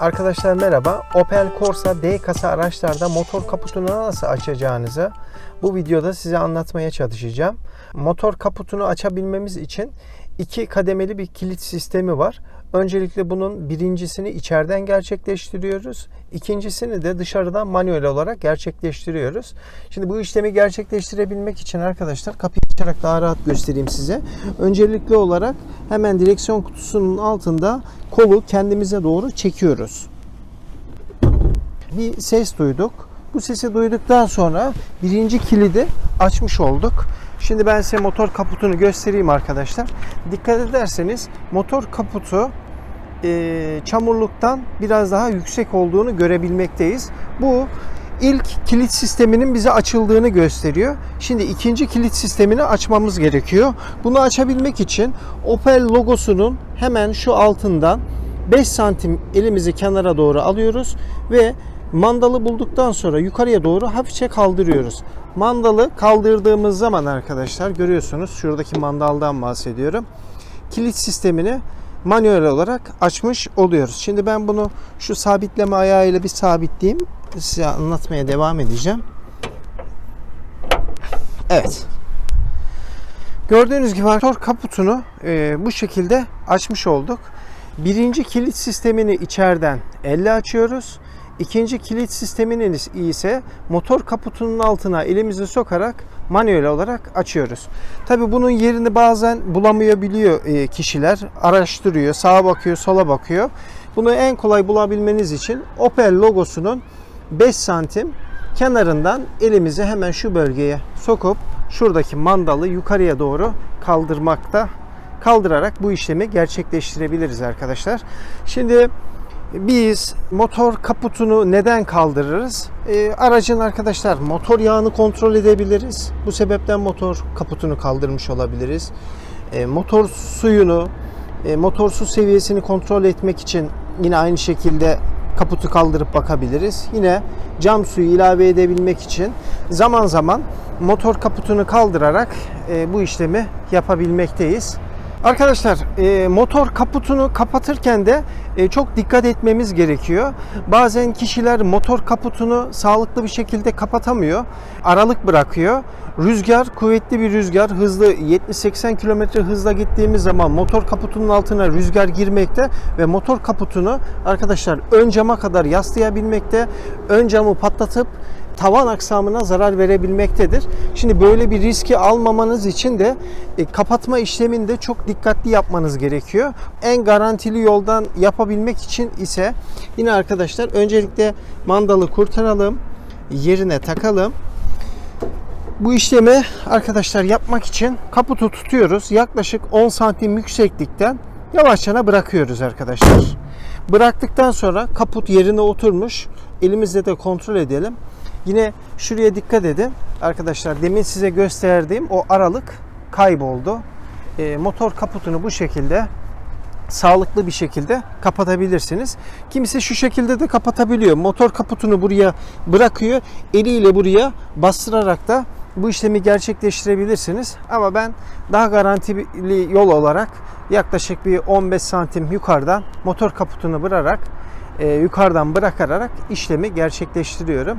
Arkadaşlar merhaba. Opel Corsa D kasa araçlarda motor kaputunu nasıl açacağınızı bu videoda size anlatmaya çalışacağım. Motor kaputunu açabilmemiz için iki kademeli bir kilit sistemi var. Öncelikle bunun birincisini içeriden gerçekleştiriyoruz. İkincisini de dışarıdan manuel olarak gerçekleştiriyoruz. Şimdi bu işlemi gerçekleştirebilmek için arkadaşlar kapıyı açarak daha rahat göstereyim size. Öncelikli olarak hemen direksiyon kutusunun altında kolu kendimize doğru çekiyoruz. Bir ses duyduk. Bu sesi duyduktan sonra birinci kilidi açmış olduk. Şimdi ben size motor kaputunu göstereyim arkadaşlar. Dikkat ederseniz motor kaputu e, çamurluktan biraz daha yüksek olduğunu görebilmekteyiz. Bu ilk kilit sisteminin bize açıldığını gösteriyor. Şimdi ikinci kilit sistemini açmamız gerekiyor. Bunu açabilmek için Opel logosunun hemen şu altından 5 santim elimizi kenara doğru alıyoruz ve mandalı bulduktan sonra yukarıya doğru hafifçe kaldırıyoruz. Mandalı kaldırdığımız zaman arkadaşlar görüyorsunuz şuradaki mandaldan bahsediyorum. Kilit sistemini manuel olarak açmış oluyoruz. Şimdi ben bunu şu sabitleme ayağıyla bir sabitleyeyim. Size anlatmaya devam edeceğim. Evet. Gördüğünüz gibi motor kaputunu e, bu şekilde açmış olduk. Birinci kilit sistemini içeriden elle açıyoruz. İkinci kilit sisteminin ise motor kaputunun altına elimizi sokarak manuel olarak açıyoruz. Tabi bunun yerini bazen bulamayabiliyor e, kişiler. Araştırıyor, sağa bakıyor, sola bakıyor. Bunu en kolay bulabilmeniz için Opel logosunun 5 santim kenarından elimizi hemen şu bölgeye sokup şuradaki mandalı yukarıya doğru kaldırmakta kaldırarak bu işlemi gerçekleştirebiliriz arkadaşlar. Şimdi biz motor kaputunu neden kaldırırız? E, aracın arkadaşlar motor yağını kontrol edebiliriz. Bu sebepten motor kaputunu kaldırmış olabiliriz. E, motor suyunu, e, motor su seviyesini kontrol etmek için yine aynı şekilde kaputu kaldırıp bakabiliriz. Yine cam suyu ilave edebilmek için zaman zaman motor kaputunu kaldırarak e, bu işlemi yapabilmekteyiz. Arkadaşlar e, motor kaputunu kapatırken de e, çok dikkat etmemiz gerekiyor. Bazen kişiler motor kaputunu sağlıklı bir şekilde kapatamıyor. Aralık bırakıyor. Rüzgar, kuvvetli bir rüzgar, hızlı 70-80 km hızla gittiğimiz zaman motor kaputunun altına rüzgar girmekte ve motor kaputunu arkadaşlar ön cama kadar yaslayabilmekte. Ön camı patlatıp tavan aksamına zarar verebilmektedir. Şimdi böyle bir riski almamanız için de e, kapatma işleminde çok dikkatli yapmanız gerekiyor. En garantili yoldan yapabilmek için ise yine arkadaşlar öncelikle mandalı kurtaralım, yerine takalım. Bu işlemi arkadaşlar yapmak için kaputu tutuyoruz. Yaklaşık 10 santim yükseklikten yavaşça bırakıyoruz arkadaşlar. Bıraktıktan sonra kaput yerine oturmuş. Elimizle de kontrol edelim. Yine şuraya dikkat edin. Arkadaşlar demin size gösterdiğim o aralık kayboldu. E, motor kaputunu bu şekilde sağlıklı bir şekilde kapatabilirsiniz. Kimisi şu şekilde de kapatabiliyor. Motor kaputunu buraya bırakıyor. Eliyle buraya bastırarak da bu işlemi gerçekleştirebilirsiniz. Ama ben daha garantili yol olarak yaklaşık bir 15 santim yukarıdan motor kaputunu bırakarak e, yukarıdan bırakarak işlemi gerçekleştiriyorum.